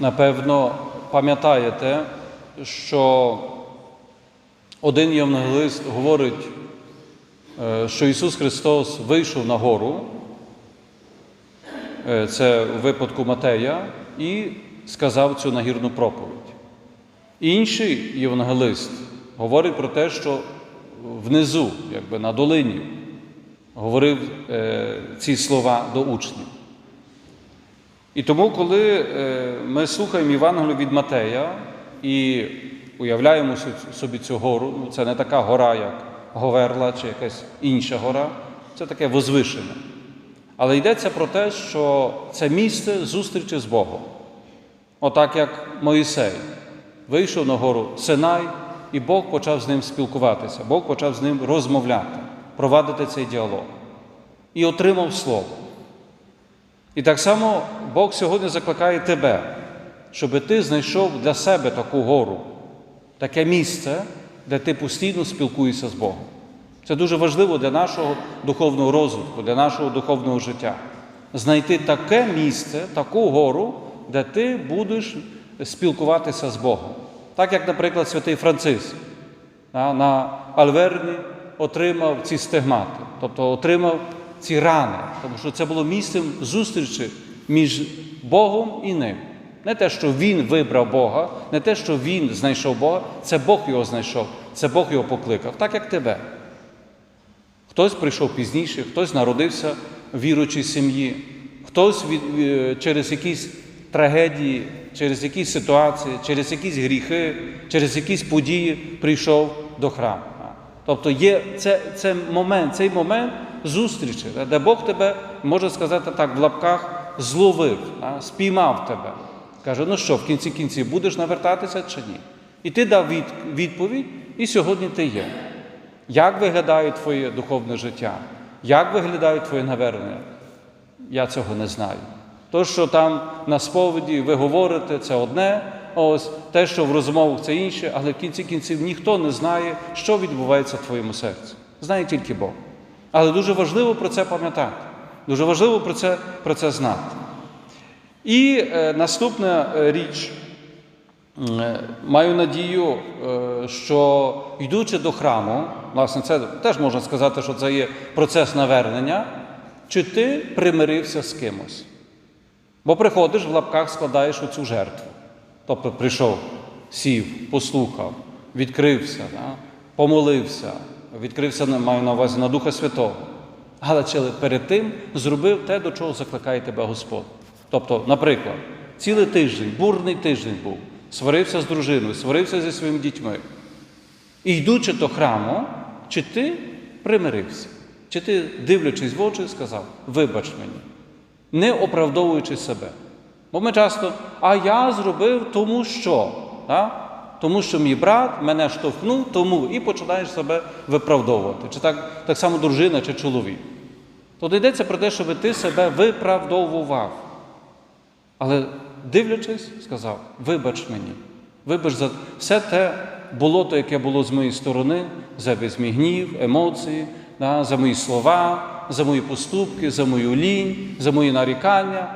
Напевно, пам'ятаєте, що один євангелист говорить, е, що Ісус Христос вийшов на гору, е, це у випадку Матея, і сказав цю нагірну проповідь. Інший євангелист говорить про те, що внизу, якби на долині, говорив е, ці слова до учнів. І тому, коли е, ми слухаємо Євангелію від Матея і уявляємо собі цю гору, ну це не така гора, як Говерла чи якась інша гора, це таке возвишене. Але йдеться про те, що це місце зустрічі з Богом. Отак як Моїсей вийшов на гору Синай, і Бог почав з ним спілкуватися, Бог почав з ним розмовляти, провадити цей діалог і отримав слово. І так само Бог сьогодні закликає тебе, щоб ти знайшов для себе таку гору, таке місце, де ти постійно спілкуєшся з Богом. Це дуже важливо для нашого духовного розвитку, для нашого духовного життя. Знайти таке місце, таку гору, де ти будеш спілкуватися з Богом. Так як, наприклад, святий Франциск на Альверні отримав ці стигмати, тобто отримав ці рани, тому що це було місцем зустрічі між Богом і ним. Не те, що він вибрав Бога, не те, що він знайшов Бога, це Бог його знайшов, це Бог його покликав, так як тебе. Хтось прийшов пізніше, хтось народився в віручій сім'ї, хтось від, е, через якісь трагедії, через якісь ситуації, через якісь гріхи, через якісь події прийшов до храму. Тобто є це, це момент, цей момент зустрічі, де Бог тебе, може сказати так, в лапках зловив, спіймав тебе. Каже, ну що, в кінці кінців будеш навертатися чи ні? І ти дав відповідь, і сьогодні ти є. Як виглядає твоє духовне життя? Як виглядає твоє навернення? Я цього не знаю. То, що там на сповіді ви говорите, це одне, ось те, що в розмовах це інше, але в кінці кінців ніхто не знає, що відбувається в твоєму серці. Знає тільки Бог. Але дуже важливо про це пам'ятати. Дуже важливо про це, про це знати. І е, наступна е, річ. Е, Маю надію, е, що йдучи до храму, власне, це теж можна сказати, що це є процес навернення, чи ти примирився з кимось. Бо приходиш в лапках, складаєш оцю жертву. Тобто прийшов, сів, послухав, відкрився, да, помолився, відкрився, маю на увазі на Духа Святого. Але перед тим зробив те, до чого закликає тебе Господь. Тобто, наприклад, цілий тиждень, бурний тиждень був, сварився з дружиною, сварився зі своїми дітьми. І йдучи до храму, чи ти примирився, чи ти, дивлячись в очі, сказав, вибач мені, не оправдовуючи себе. Бо ми часто, а я зробив тому що. Да? Тому що мій брат мене штовхнув, тому і починаєш себе виправдовувати. Чи так, так само дружина чи чоловік. Тут йдеться про те, щоб ти себе виправдовував. Але дивлячись, сказав: вибач мені, вибач за все те болото, яке було з моєї сторони, за весь мій гнів, емоції, да, за мої слова, за мої поступки, за мою лінь, за мої нарікання.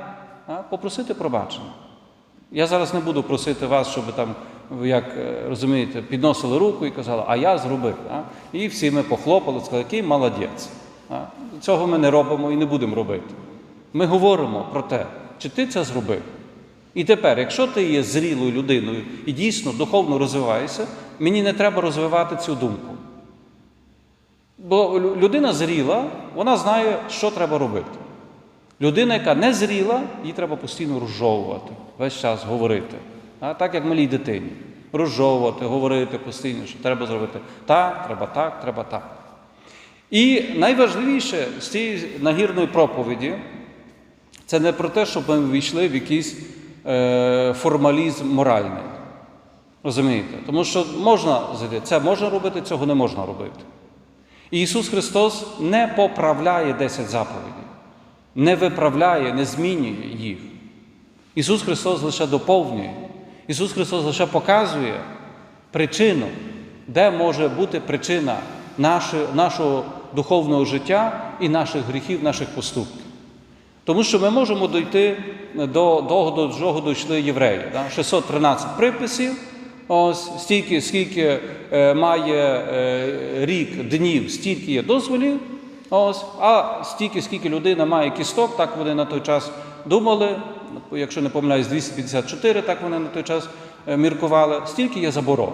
Да, попросити пробачення. Я зараз не буду просити вас, щоб там, як е, розумієте, підносили руку і казали, а я зробив. Да? І всі ми похлопали, сказали, який молодець. Да? Цього ми не робимо і не будемо робити. Ми говоримо про те, чи ти це зробив. І тепер, якщо ти є зрілою людиною і дійсно духовно розвиваєшся, мені не треба розвивати цю думку. Бо людина зріла, вона знає, що треба робити. Людина, яка не зріла, їй треба постійно розжовувати, весь час говорити. А, так як малій дитині. Розжовувати, говорити постійно, що треба зробити так, треба так, треба так. І найважливіше з цієї нагірної проповіді це не про те, щоб ми ввійшли в якийсь е, формалізм моральний. Розумієте? Тому що можна зайти, це можна робити, цього не можна робити. І Ісус Христос не поправляє 10 заповідей, не виправляє, не змінює їх. Ісус Христос лише доповнює. Ісус Христос лише показує причину, де може бути причина нашого, духовного життя і наших гріхів, наших поступків. Тому що ми можемо дойти до того, до чого дійшли євреї. Да? 613 приписів, ось стільки, скільки е, має е, рік днів, стільки є дозволів. Ось, а стільки, скільки людина має кісток, так вони на той час думали. Якщо не помиляюсь, 254, так вони на той час е, міркували, стільки є заборон.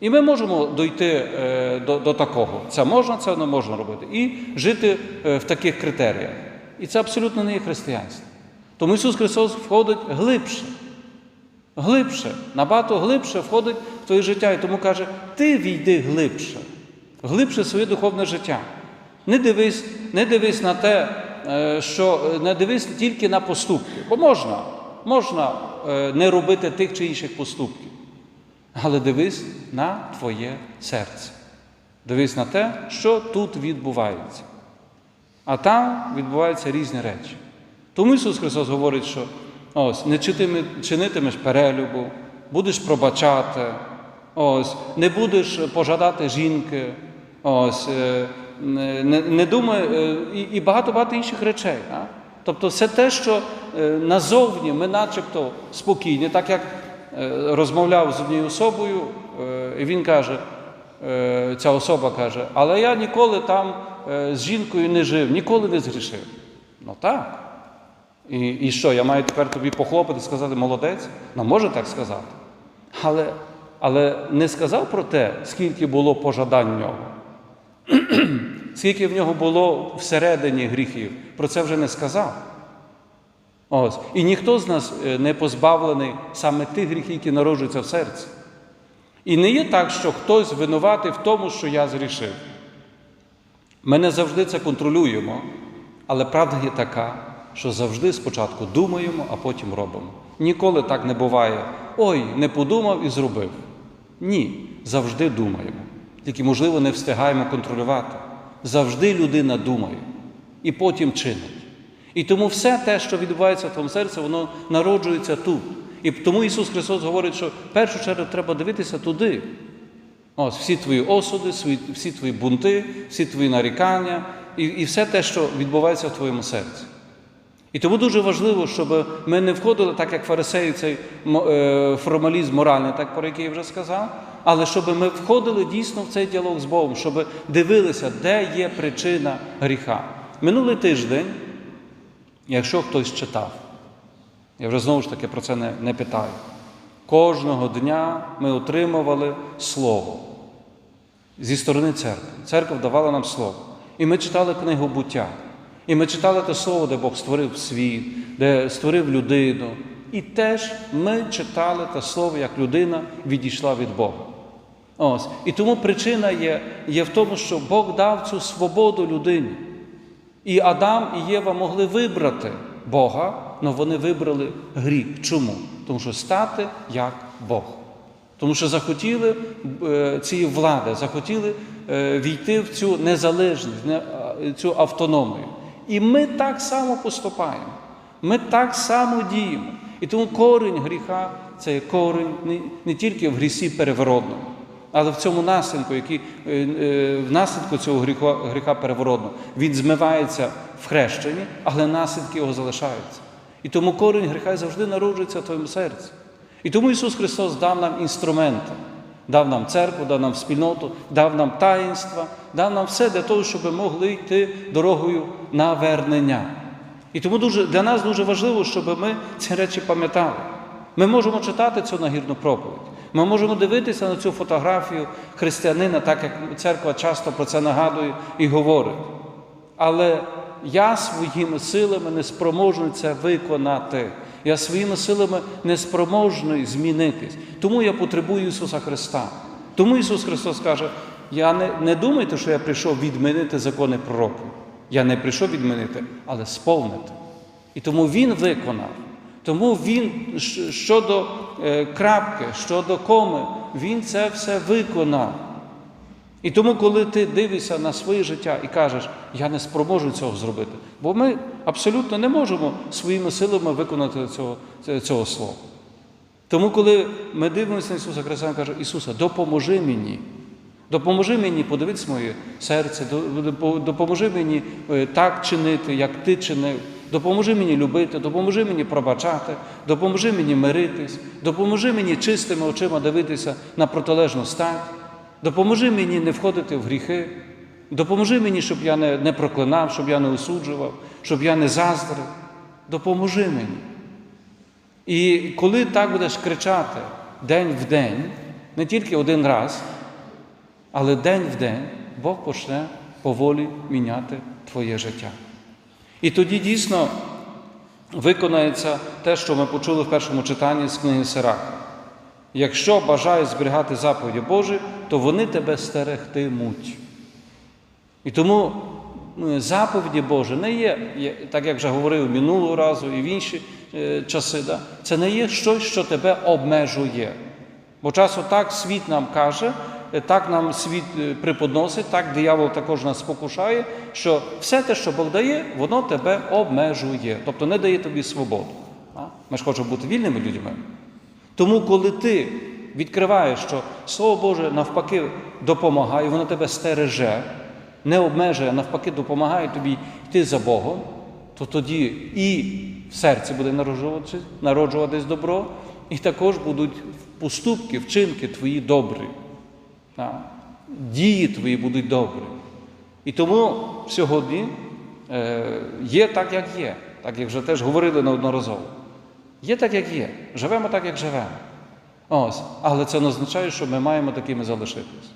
І ми можемо дойти е, до, до такого. Це можна, це не можна робити. І жити е, в таких критеріях. І це абсолютно не є християнство. Тому Ісус Христос входить глибше. Глибше, набагато глибше входить в твоє життя. І тому каже, ти війди глибше, глибше в своє духовне життя. Не дивись, не дивись на те, що не дивись тільки на поступки. Бо можна, можна е, не робити тих чи інших поступків. Але дивись на твоє серце. Дивись на те, що тут відбувається. А там відбуваються різні речі. Тому Ісус Христос говорить, що ось не чинитимеш перелюбу, будеш пробачати, ось, не будеш пожадати жінки, ось, е, не, не е, і, багато-багато інших речей. А? Тобто все те, що е, назовні ми начебто спокійні, так як е, розмовляв з однією особою, і він каже, ця особа каже, але я ніколи там з жінкою не жив, ніколи не згрішив. Ну так. І, і що, я маю тепер тобі похлопати сказати молодець? Ну, може так сказати. Але, але не сказав про те, скільки було пожадань нього. Скільки в нього було всередині гріхів. Про це вже не сказав. Ось. І ніхто з нас е, не позбавлений саме тих гріхів, які народжуються в серці. І не є так, що хтось винуватий в тому, що я зрішив. Ми не завжди це контролюємо, але правда є така, що завжди спочатку думаємо, а потім робимо. Ніколи так не буває. Ой, не подумав і зробив. Ні, завжди думаємо. Тільки, можливо, не встигаємо контролювати. Завжди людина думає і потім чинить. І тому все те, що відбувається в твоєму серці, воно народжується тут. І тому Ісус Христос говорить, що в першу чергу треба дивитися туди. Ось всі твої осуди, всі твої бунти, всі твої нарікання і, і все те, що відбувається в твоєму серці. І тому дуже важливо, щоб ми не входили, так як фарисеї, цей е, формалізм моральний, так про який я вже сказав, але щоб ми входили дійсно в цей діалог з Богом, щоб дивилися, де є причина гріха. Минулий тиждень, якщо хтось читав, я вже знову ж таки про це не, не питаю. Кожного дня ми отримували слово зі сторони церкви. Церква давала нам слово. І ми читали книгу буття. І ми читали те слово, де Бог створив світ, де створив людину. І теж ми читали те слово, як людина відійшла від Бога. Ось. І тому причина є, є в тому, що Бог дав цю свободу людині. І Адам і Єва могли вибрати Бога, але вони вибрали гріх. Чому? Тому що стати як Бог. Тому що захотіли е, цієї влади, захотіли е, війти в цю незалежність, цю автономію. І ми так само поступаємо. Ми так само діємо. І тому корінь гріха це корінь не тільки в грісі переворотному, але в цьому наслідку, який е, е, в наслідку цього гріха, гріха переворотного, він змивається в хрещенні, але наслідки його залишаються. І тому корінь гріха завжди народжується в твоєму серці. І тому Ісус Христос дав нам інструменти, дав нам церкву, дав нам спільноту, дав нам таїнства, дав нам все для того, щоб ми могли йти дорогою навернення. І тому дуже, для нас дуже важливо, щоб ми ці речі пам'ятали. Ми можемо читати цю нагірну проповідь. Ми можемо дивитися на цю фотографію християнина, так як церква часто про це нагадує і говорить. Але я своїми силами не спроможний це виконати. Я своїми силами не спроможний змінитись. Тому я потребую Ісуса Христа. Тому Ісус Христос каже: я не, не думайте, що я прийшов відмінити закони пророків. Я не прийшов відмінити, але сповнити. І тому Він виконав. Тому Він щодо е, крапки, щодо коми, Він це все виконав. І тому, коли ти дивишся на своє життя і кажеш, я не спроможу цього зробити, бо ми абсолютно не можемо своїми силами виконати цього, цього слова. Тому, коли ми дивимося на Ісуса Христа, каже, Ісусе, допоможи мені. Допоможи мені подивитися моє серце, допоможи мені е, так чинити, як ти чинив. Допоможи мені любити, допоможи мені пробачати, допоможи мені миритись, допоможи мені чистими очима дивитися на протилежну стать, допоможи мені не входити в гріхи, допоможи мені, щоб я не, не проклинав, щоб я не осуджував, щоб я не заздрив. Допоможи мені. І коли так будеш кричати день в день, не тільки один раз, але день в день, Бог почне поволі міняти твоє життя. І тоді дійсно виконається те, що ми почули в першому читанні з книги Сираха. Якщо бажаєш зберігати заповіді Божі, то вони тебе стерегтимуть. І тому ну, заповіді Божі не є, так як вже говорив минулого разу і в інші е, часи, да? це не є щось, що тебе обмежує. Бо часу так світ нам каже, так нам світ е, преподносить, так диявол також нас спокушає, що все те, що Бог дає, воно тебе обмежує, тобто не дає тобі свободу. Ми ж хочемо бути вільними людьми. Тому, коли ти відкриваєш, що Слово Боже навпаки допомагає, воно тебе стереже, не обмежує, навпаки допомагає тобі йти за Богом, то тоді і в серці буде народжуватись, народжуватись добро, і також будуть поступки, вчинки твої добрі. Так? Дії твої будуть добрі. І тому сьогодні е, є так, як є, так як вже теж говорили неодноразово. Є так, як є. Живемо так, як живемо. Ось. Але це не означає, що ми маємо такими залишитись.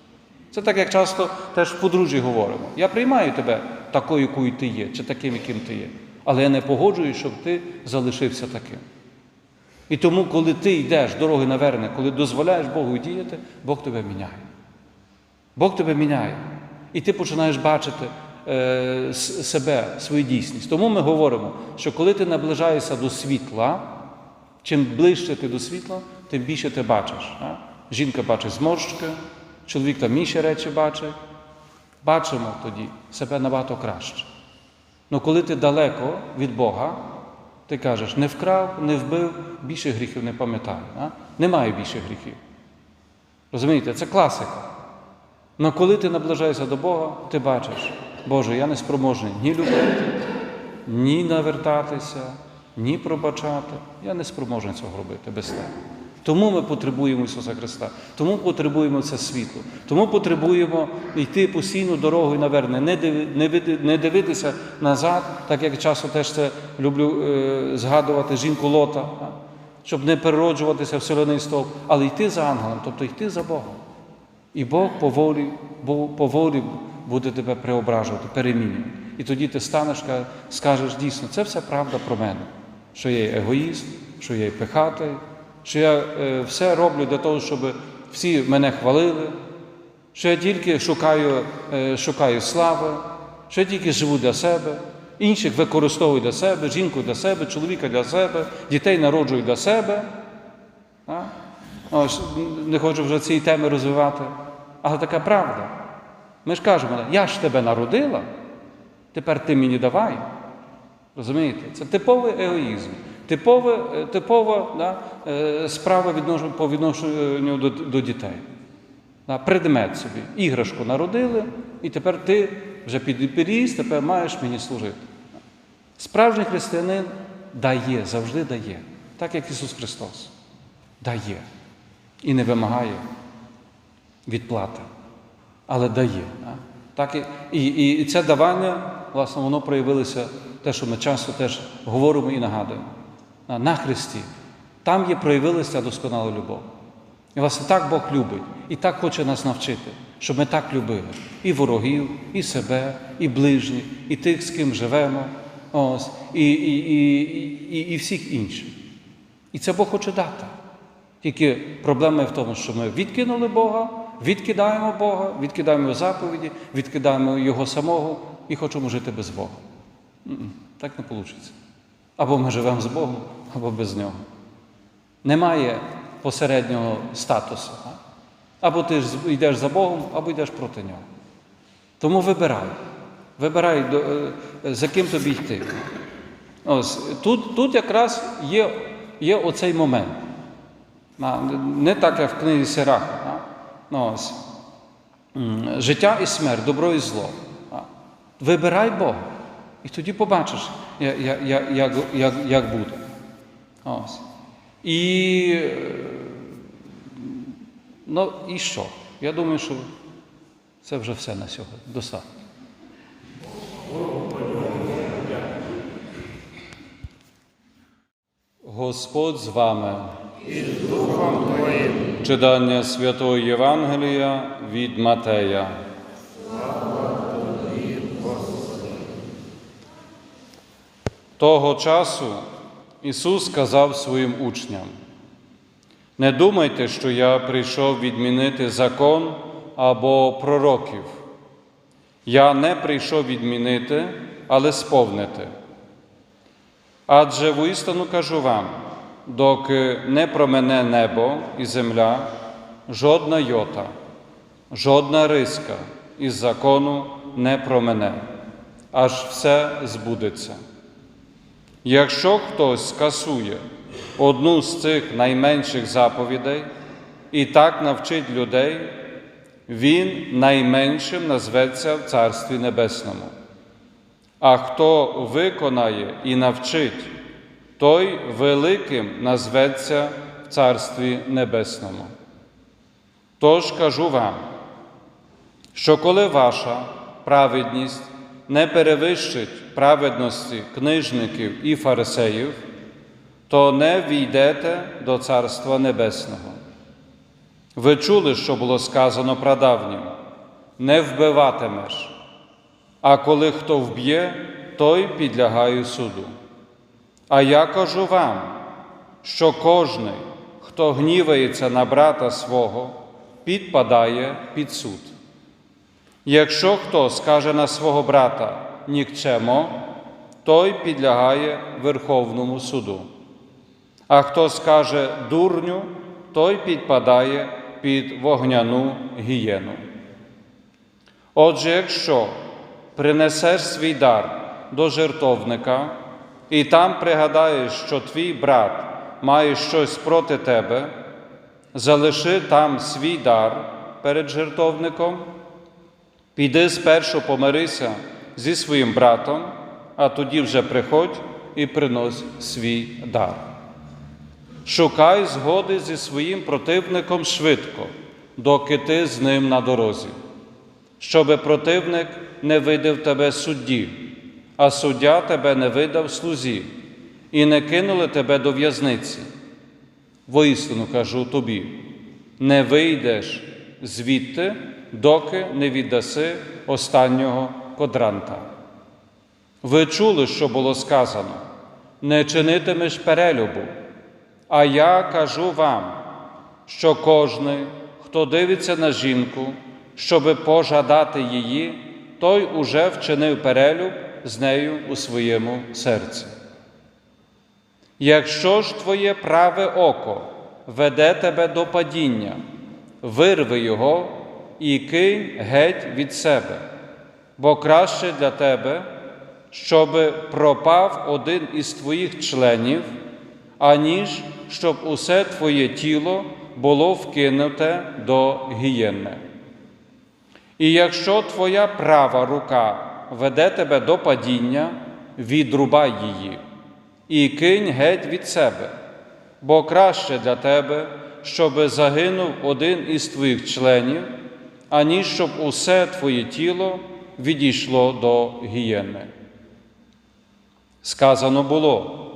Це так, як часто теж в подружжі говоримо. Я приймаю тебе такою, якою ти є, чи таким, яким ти є. Але я не погоджуюсь, щоб ти залишився таким. І тому, коли ти йдеш дороги наверне, коли дозволяєш Богу діяти, Бог тебе міняє. Бог тебе міняє. І ти починаєш бачити е, себе, свою дійсність. Тому ми говоримо, що коли ти наближаєшся до світла, чим ближче ти до світла, тим більше ти бачиш. А? Жінка бачить зморшки, чоловік там інші речі бачить. Бачимо тоді себе набагато краще. Ну коли ти далеко від Бога, ти кажеш, не вкрав, не вбив, більше гріхів не пам'ятаю. Немає більше гріхів. Розумієте, це класика. Але коли ти наближаєшся до Бога, ти бачиш, Боже, я не спроможний ні любити, ні навертатися, ні пробачати. Я не спроможний цього робити без тебе. Тому ми потребуємо Ісуса Христа, тому потребуємо це світло, тому потребуємо йти постійно дорогою наверне, не, диви, не, не дивитися назад, так як часто теж це люблю е, згадувати жінку Лота, щоб не перероджуватися в соляний стовп, але йти за ангелом, тобто йти за Богом. І Бог поволі, поволі буде тебе преображувати, перемінювати. І тоді ти станеш, ка- скажеш дійсно, це все правда про мене, що я є егоїст, що я є пихатий, що я е, все роблю для того, щоб всі мене хвалили, що я тільки шукаю, е, шукаю слави, що я тільки живу для себе, інших використовую для себе, жінку для себе, чоловіка для себе, дітей народжую для себе. Ось, не хочу вже цієї теми розвивати, але така правда. Ми ж кажемо, я ж тебе народила, тепер ти мені давай. Розумієте? Це типовий егоїзм, типове, е, типова да, е, справа по відношенню до, до дітей. Предмет собі. Іграшку народили, і тепер ти вже підріс, тепер маєш мені служити. Справжній християнин дає, завжди дає, так як Ісус Христос. Дає. І не вимагає відплати, але дає. Так і, і, і, це давання, власне, воно проявилося те, що ми часто теж говоримо і нагадуємо. На Христі. Там є проявилася досконала любов. І власне так Бог любить і так хоче нас навчити, щоб ми так любили і ворогів, і себе, і ближніх, і тих, з ким живемо, ось, і, і, і, і, і всіх інших. І це Бог хоче дати. Тільки проблема в тому, що ми відкинули Бога, відкидаємо Бога, відкидаємо Його заповіді, відкидаємо Його самого і хочемо жити без Бога. Так не вийде. Або ми живемо з Богом, або без Нього. Немає посереднього статусу. Або ти йдеш за Богом, або йдеш проти Нього. Тому вибирай. Вибирай, е, за ким тобі йти. Ось, тут, тут якраз є, є оцей момент. Не так, як в книзі Сираха. Ну. Життя і смерть, добро і зло. Вибирай Бога. І тоді побачиш, як, як, як, як, буде. Ось. І, ну, і що? Я думаю, що це вже все на сьогодні. Достатньо. Господь з вами. І з Духом Твоїм. Читання Святого Євангелія від Матея. Того часу Ісус сказав своїм учням: Не думайте, що я прийшов відмінити закон або пророків. Я не прийшов відмінити, але сповнити. Адже воістину кажу вам, доки не промене небо і земля, жодна йота, жодна риска із закону не промене, аж все збудеться. Якщо хтось скасує одну з цих найменших заповідей і так навчить людей, він найменшим назветься в Царстві Небесному. А хто виконає і навчить, той великим назветься в Царстві Небесному. Тож кажу вам, що коли ваша праведність не перевищить праведності книжників і фарисеїв, то не війдете до Царства Небесного. Ви чули, що було сказано прадавнім не вбиватимеш, а коли хто вб'є, той підлягає суду. А я кажу вам, що кожний, хто гнівається на брата свого, підпадає під суд. Якщо хто скаже на свого брата нікчемо, той підлягає Верховному суду. А хто скаже дурню, той підпадає під вогняну гієну. Отже, якщо принесеш свій дар до жертовника і там пригадаєш, що твій брат має щось проти тебе, залиши там свій дар перед жертовником, піди спершу помирися зі своїм братом, а тоді вже приходь і принось свій дар. Шукай згоди зі своїм противником швидко, доки ти з ним на дорозі, щоби противник не видав тебе судді, а суддя тебе не видав слузі, і не кинули тебе до в'язниці. Воістину кажу тобі, не вийдеш звідти, доки не віддаси останнього кодранта. Ви чули, що було сказано: не чинитимеш перелюбу. А я кажу вам, що кожний, хто дивиться на жінку, щоби пожадати її, той уже вчинив перелюб з нею у своєму серці. Якщо ж твоє праве око веде тебе до падіння, вирви його і кинь геть від себе, бо краще для тебе, щоби пропав один із твоїх членів, аніж щоб усе твоє тіло було вкинуте до гієнни. І якщо твоя права рука веде тебе до падіння, відрубай її і кинь геть від себе, бо краще для тебе, щоби загинув один із твоїх членів, аніж щоб усе твоє тіло відійшло до гієнни. Сказано було,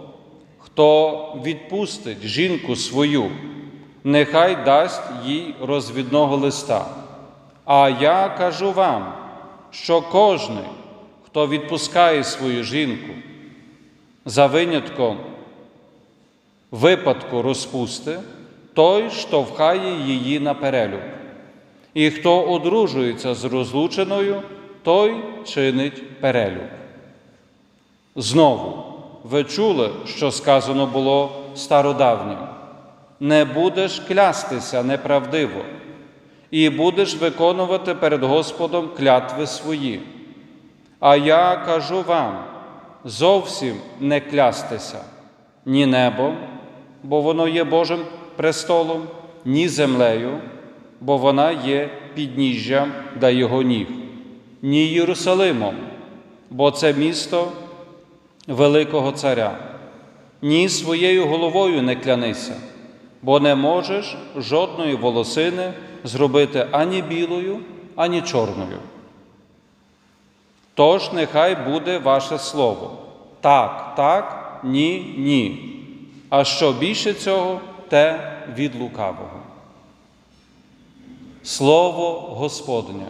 хто відпустить жінку свою, нехай дасть їй розвідного листа. А я кажу вам, що кожний, хто відпускає свою жінку, за винятком випадку розпусти, той штовхає її на перелюб. І хто одружується з розлученою, той чинить перелюб. Знову, ви чули, що сказано було стародавнім: не будеш клястися неправдиво, і будеш виконувати перед Господом клятви свої. А я кажу вам, зовсім не клястися ні небом, бо воно є Божим престолом, ні землею, бо вона є підніжжям до його ніг, ні Єрусалимом, бо це місто великого царя. Ні своєю головою не клянися, бо не можеш жодної волосини зробити ані білою, ані чорною. Тож нехай буде ваше слово. Так, так, ні, ні. А що більше цього, те від лукавого. Слово Господнє.